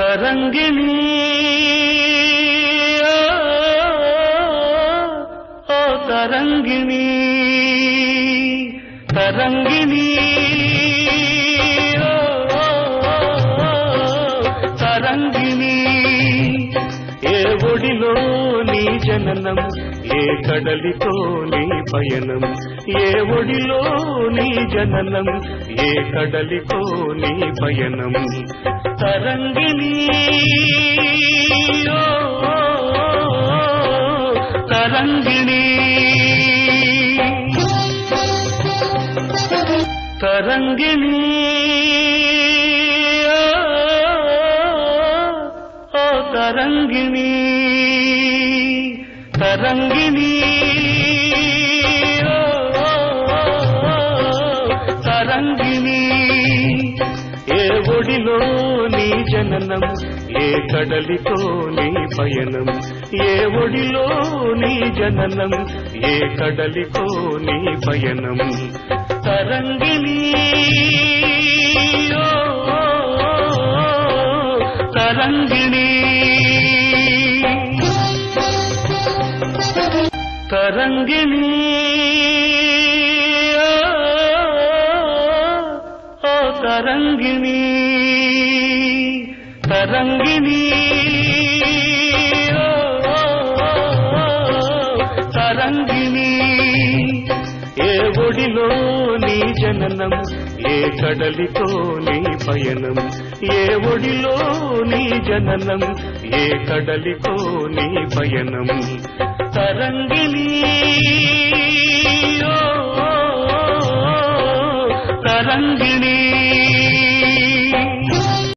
తరంగిణి. ఓ తరంగిణి తరంగిణి. ఓ తరంగిణి. ఏ ఒడిలో జననం ఏ కడలితో నీ పయనం ఏ ఒడిలో నీ జననం ఏ కడలితో నీ పయనం. తరంగిణి తరంగిణి. తరంగిణి తరంగిణీ. తరంగిణి ఓ తరంగిణి ఏ ఒడిలో నీ జననం ఏ కడలితో నీ పయనం ఏ ఒడిలో నీ జననం ఏ కడలితో నీ పయనం. తరంగిణి తరంగిణి తరంగిణి. ఓ తరంగిణి. తరంగిణి. తరంగిణి. ఏ ఒడిలో నీ జననం ఏ కడలితో నీ పయనం ఏ ఒడిలో నీ జననం ఏ కడలితో నీ పయనం. తరంగిణి ఓ తరంగిణి